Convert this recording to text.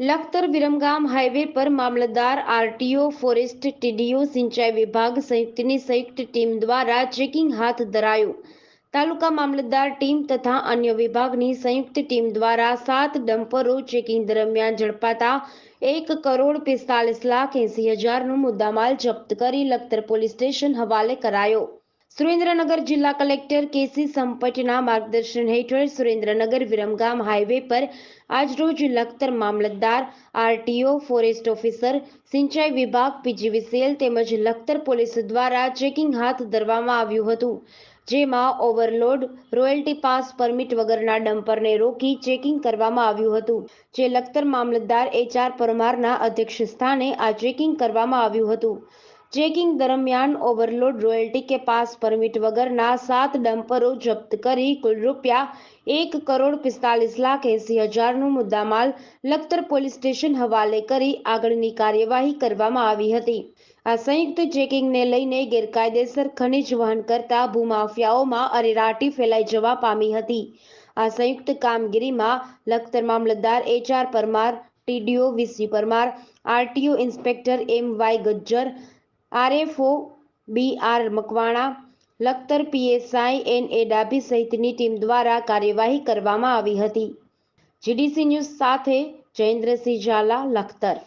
Lakhtar Viramgam highway પર મામલતદાર RTO, forest TDO, સિંચાઈ વિભાગ સંયુક્તની સંયુક્ત ટીમ દ્વારા ચેકિંગ હાથ ધરાયું. તાલુકા મામલતદાર ટીમ તથા અન્ય વિભાગની સંયુક્ત ટીમ દ્વારા સાત ડમ્પરો ચેકિંગ દરમિયાન ઝડપાતા એક કરોડ પિસ્તાલીસ લાખ એંસી હજારનો મુદ્દામાલ જપ્ત કરી લખતર પોલીસ સ્ટેશન હવાલે કરાયો. સુરેન્દ્રનગર જિલ્લા કલેક્ટર કેસી સંપટના માર્ગદર્શન હેઠળ સુરેન્દ્રનગર વિરમગામ હાઈવે પર આજરોજ લખતર મામલતદાર, આરટીઓ, ફોરેસ્ટ ઓફિસર, સિંચાઈ વિભાગ પીજીવીસીએલ તેમજ લખતર પોલીસ દ્વારા ચેકિંગ હાથ ધરવામાં આવ્યું હતું. જેમાં ઓવરલોડ, રોયલ્ટી પાસ પરમિટ વગરના ડમ્પરને રોકી ચેકિંગ કરવામાં આવ્યું હતું. જે લખતર મામલતદાર એચઆર પરમારના અધ્યક્ષ સ્થાને આ ચેકિંગ કરવામાં આવ્યું હતું. ચેકિંગ દરમિયાન ઓવરલોડ રોયલ્ટી કે પાસ પરમિટ વગરના સાત ડમ્પરો જપ્ત કરી કુલ રૂપિયા એક કરોડ પિસ્તાલીસ લાખ એસી હજારનો મુદ્દામાલ લખતર પોલીસ સ્ટેશન હવાલે કરી આગળની કાર્યવાહી કરવામાં આવી હતી. આ સંયુક્ત ચેકિંગને લઈને ગેરકાયદેસર ખનિજ વહન કરતા ભૂમાફિયાઓમાં અરેરાટી ફેલાઈ જવા પામી હતી. આ સંયુક્ત કામગીરીમાં લખતર મામલતદાર HR Parmar TDO VC Parmar RTO inspector M Y Gajjar RFO B R Makwana, Lakhtar PSI N A Dabhi સહિતની ટીમ દ્વારા કાર્યવાહી કરવામાં આવી હતી. જીડીસી ન્યૂઝ સાથે જયેન્દ્રસિંહ ઝાલા, લખતર.